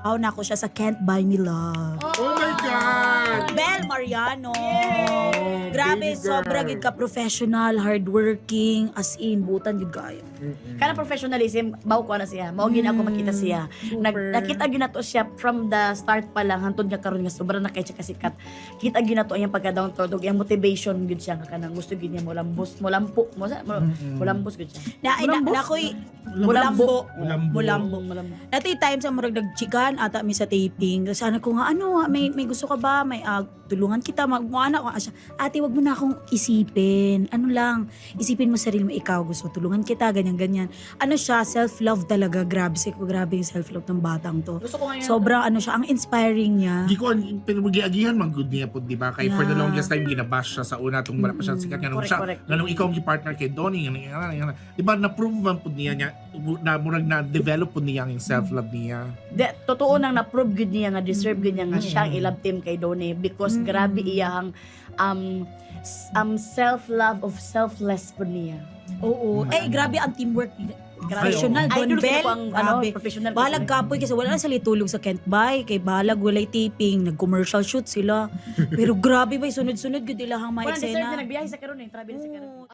Aw na ko siya sa Can't Buy Me Love. Oh my God! Bel Mariano. Oh, Grabe, baby girl. sobra gid ka professional, hardworking, as in butan gid kayo. Kana professionalism, baw ko na siya. Mao gid ako makita siya. Nag, super. nakita gid nato siya from the start pa lang hantod nga karon nga sobra na kay siya kasikat. Kita gid nato ang pagka down to dog, yung motivation gid siya nga kanang gusto gid niya mo lambos, mo lampo, mo sa mo, mo lambos gid siya. Na Mulambos? na Mulambo. mulambo. Mulambo. Mulambo. Natay times ang murag nagchikan ata mi sa taping. Tapos ano ko nga ano ah, may may gusto ka ba? May ah, tulungan kita mag mo anak ko siya. Ate wag mo na akong isipin. Ano lang, isipin mo sarili mo ikaw gusto tulungan kita ganyan ganyan. Ano siya self-love talaga. Grabe si grabe yung self-love ng batang to. Gusto ko ngayon. Sobrang ano siya, ang inspiring niya. Di ko, pinagiagihan man good niya po, di ba? Kay for the Yeah. longest time, ginabash siya sa una, itong wala pa siya sikat. Nga nung Correct, siya, correct. nga nung ikaw ang partner kay Donnie, nga nga. Di ba, na-prove man po niya, niya na murag na-develop po niya yung self-love niya. De, totoo nang na-prove gid niya nga deserve gid niya nga siya ang i-love team kay Doni because Mm. grabe iyang um um self-love of selfless po niya. Oo. Eh grabe ang teamwork. Professional, Ay, Don idol ko Bell. po ang ano, Grabe. professional. Balag kapoy kasi wala na sa litulog sa Kent Bay. Kay balag walay taping, nag-commercial shoot sila. Pero grabe ba, sunod-sunod gud ilahang mga Wala deserve eksena. na nagbiyahe sa karon eh, travel sa karon.